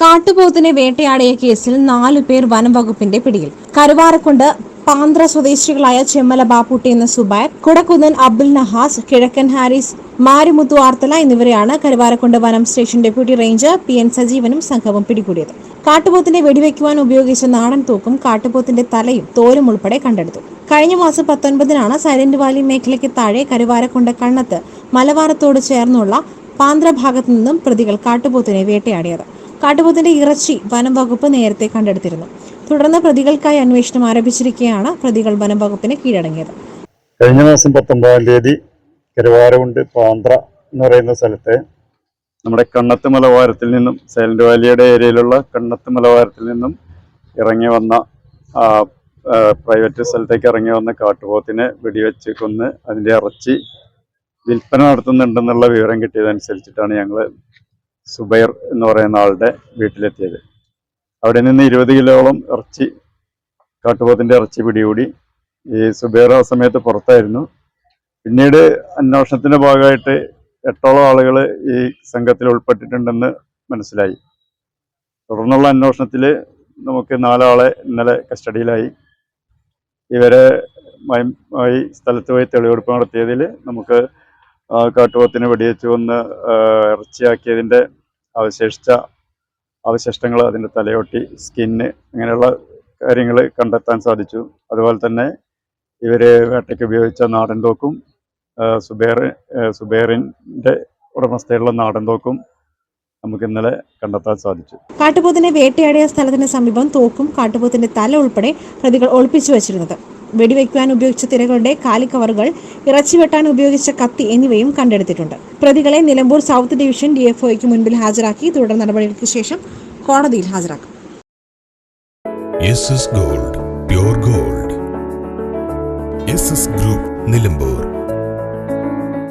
കാട്ടുപോത്തിനെ വേട്ടയാടിയ കേസിൽ നാലു പേർ വനംവകുപ്പിന്റെ പിടിയിൽ. കരുവാരക്കുണ്ട് പാന്ത്ര സ്വദേശികളായ ചെമ്മല ബാപ്പുട്ടി എന്ന സുബൈർ കുടക്കുന്നൻ അബ്ദുൽ നഹാസ് കിഴക്കൻ ഹാരിസ് മാരിമുത്തു ആർത്തല എന്നിവരെയാണ് കരുവാരക്കുണ്ട് വനം station deputy ranger P N സജീവനും സംഘവും പിടികൂടിയത്. കാട്ടുപോത്തിനെ വെടിവെക്കുവാൻ ഉപയോഗിച്ച നാടൻ തോക്കും കാട്ടുപോത്തിന്റെ തലയും തോലും ഉൾപ്പെടെ കണ്ടെടുത്തു. കഴിഞ്ഞ മാസം പത്തൊൻപതിനാണ് സൈലന്റ് വാലി മേഖലയ്ക്ക് താഴെ കരുവാരക്കുണ്ട് കണ്ണത്ത് മലവാരത്തോട് ചേർന്നുള്ള പാന്ത്ര ഭാഗത്തു നിന്നും പ്രതികൾ കാട്ടുപോത്തിനെ വേട്ടയാടിയത്. കാട്ടുപോത്തിന്റെ ഇറച്ചി വനം വകുപ്പ് നേരത്തെ കണ്ടെടുത്തിരുന്നു. തുടർന്ന് പ്രതികൾക്കായി അന്വേഷണം ആരംഭിച്ചിരിക്കുകയാണ് പ്രതികൾ വനം വകുപ്പിന് കീഴടങ്ങിയത്. കഴിഞ്ഞ മാസം പത്തൊമ്പതാം തീയതി കരുവാരമുണ്ട് പാന്ത്ര എന്ന് പറയുന്ന സ്ഥലത്തെ നമ്മുടെ കണ്ണത്ത് മലവാരത്തിൽ നിന്നും സൈലന്റ് വാലിയുടെ ഏരിയയിലുള്ള കണ്ണത്ത് മലവാരത്തിൽ നിന്നും ഇറങ്ങി വന്ന പ്രൈവറ്റ് സ്ഥലത്തേക്ക് ഇറങ്ങി വന്ന കാട്ടുപോത്തിനെ വെടിവെച്ച് കൊന്ന് അതിന്റെ ഇറച്ചി വിൽപ്പന നടത്തുന്നുണ്ടെന്നുള്ള വിവരം കിട്ടിയതനുസരിച്ചിട്ടാണ് ഞങ്ങൾ സുബൈർ എന്ന് പറയുന്ന ആളുടെ വീട്ടിലെത്തിയത്. അവിടെ നിന്ന് ഇരുപത് കിലോളം ഇറച്ചി കാട്ടുപോത്തിന്റെ ഇറച്ചി പിടികൂടി ഈ സുബൈർ ആ സമയത്ത് പുറത്തായിരുന്നു. പിന്നീട് അന്വേഷണത്തിന്റെ ഭാഗമായിട്ട് എട്ടോളം ആളുകൾ ഈ സംഘത്തിൽ ഉൾപ്പെട്ടിട്ടുണ്ടെന്ന് മനസ്സിലായി. തുടർന്നുള്ള അന്വേഷണത്തിൽ നമുക്ക് നാലാളെ ഇന്നലെ കസ്റ്റഡിയിലായി. ഇവരെ സ്ഥലത്ത് പോയി തെളിവെടുപ്പ് നടത്തിയതിൽ നമുക്ക് കാട്ടുപോത്തിനെ വെടിവെച്ച് കൊന്ന് ഇറച്ചിയാക്കിയതിന്റെ അവശേഷിച്ച അവശിഷ്ടങ്ങൾ അതിന്റെ തലയൊട്ടി സ്കിന്ന് അങ്ങനെയുള്ള കാര്യങ്ങൾ കണ്ടെത്താൻ സാധിച്ചു. അതുപോലെ തന്നെ ഇവർ വേട്ടയ്ക്ക് ഉപയോഗിച്ച നാടൻ തോക്കും സുബേർ സുബേറിന്റെ സുബേറിന്റെ ഉടമസ്ഥയിലുള്ള നാടൻ തോക്കും നമുക്ക് ഇന്നലെ കണ്ടെത്താൻ സാധിച്ചു. കാട്ടുപോത്തിനെ വേട്ടയാടിയ സ്ഥലത്തിന് സമീപം തോക്കും കാട്ടുപോത്തിന്റെ തല ഉൾപ്പെടെ പ്രതികൾ ഒളിപ്പിച്ചു വച്ചിരുന്നത്. വെടിവെക്കുവാൻ ഉപയോഗിച്ച തിരകളുടെ കാലിക്കവറുകൾ ഇറച്ചി വെട്ടാൻ ഉപയോഗിച്ച കത്തി എന്നിവയും കണ്ടെടുത്തിട്ടുണ്ട്. പ്രതികളെ നിലമ്പൂർ സൗത്ത് ഡിവിഷൻ ഡിഎഫ്ഒയ്ക്ക് മുൻപിൽ ഹാജരാക്കി. തുടർ നടപടികൾക്ക് ശേഷം കോടതിയിൽ ഹാജരാക്കും. Gold gold. ഗ്രൂപ്പ് നിലമ്പൂർ.